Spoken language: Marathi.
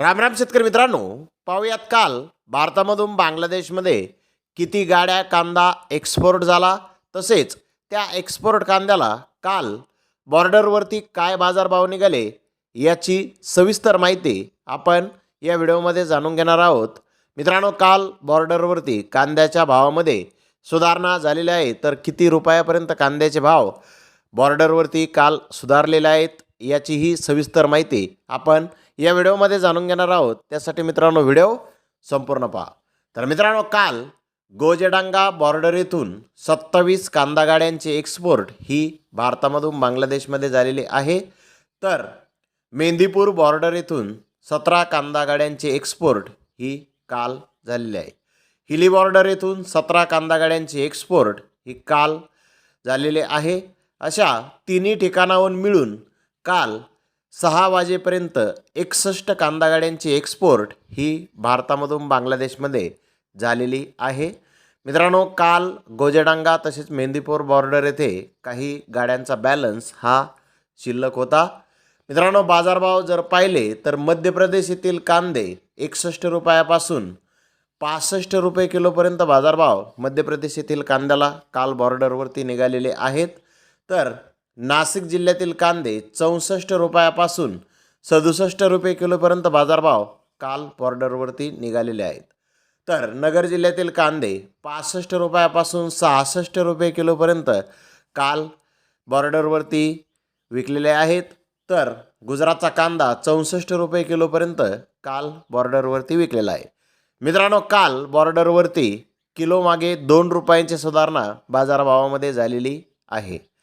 रामराम शेतकरी मित्रांनो पाहूयात काल भारतामधून बांगलादेशमध्ये किती गाड्या कांदा एक्सपोर्ट झाला तसेच त्या एक्सपोर्ट कांद्याला काल बॉर्डरवरती काय बाजारभाव निघाले याची सविस्तर माहिती आपण या व्हिडिओमध्ये जाणून घेणार आहोत. मित्रांनो काल बॉर्डरवरती कांद्याच्या भावामध्ये सुधारणा झालेली आहे तर किती रुपयापर्यंत कांद्याचे भाव बॉर्डरवरती काल सुधारलेले आहेत याचीही सविस्तर माहिती आपण या व्हिडिओमध्ये जाणून घेणार आहोत. त्यासाठी मित्रांनो व्हिडिओ संपूर्ण पहा. तर मित्रांनो काल गोजेडांगा बॉर्डर येथून सत्तावीस कांदा गाड्यांची एक्सपोर्ट ही भारतामधून बांगलादेशमध्ये झालेली आहे. तर मेंदीपूर बॉर्डर येथून सतरा कांदा गाड्यांची एक्सपोर्ट ही काल झालेली आहे. हिली बॉर्डर येथून सतरा कांदा गाड्यांची एक्सपोर्ट ही काल झालेली आहे. अशा तिन्ही ठिकाणाहून मिळून काल सहा वाजेपर्यंत एकसष्ट कांदा गाड्यांची एक्सपोर्ट ही भारतामधून बांगलादेशमध्ये झालेली आहे. मित्रांनो काल गोजेडांगा तसेच मेंदीपूर बॉर्डर येथे काही गाड्यांचा बॅलन्स हा शिल्लक होता. मित्रांनो बाजारभाव जर पाहिले तर मध्य प्रदेश येथील कांदे एकसष्ट रुपयापासून पासष्ट रुपये किलोपर्यंत बाजारभाव मध्य प्रदेश येथील कांद्याला काल बॉर्डरवरती निघालेले आहेत. तर नाशिक जिल्ह्यातील कांदे चौसष्ट रुपयापासून सदुसष्ट रुपये किलोपर्यंत बाजारभाव काल बॉर्डरवरती निघालेले आहेत. तर नगर जिल्ह्यातील कांदे पासष्ट रुपयापासून सहासष्ट रुपये किलोपर्यंत काल बॉर्डरवरती विकलेले आहेत. तर गुजरातचा कांदा चौसष्ट रुपये किलोपर्यंत काल बॉर्डरवरती विकलेला आहे. मित्रांनो काल बॉर्डरवरती किलोमागे दोन रुपयांची सुधारणा बाजारभावामध्ये झालेली आहे.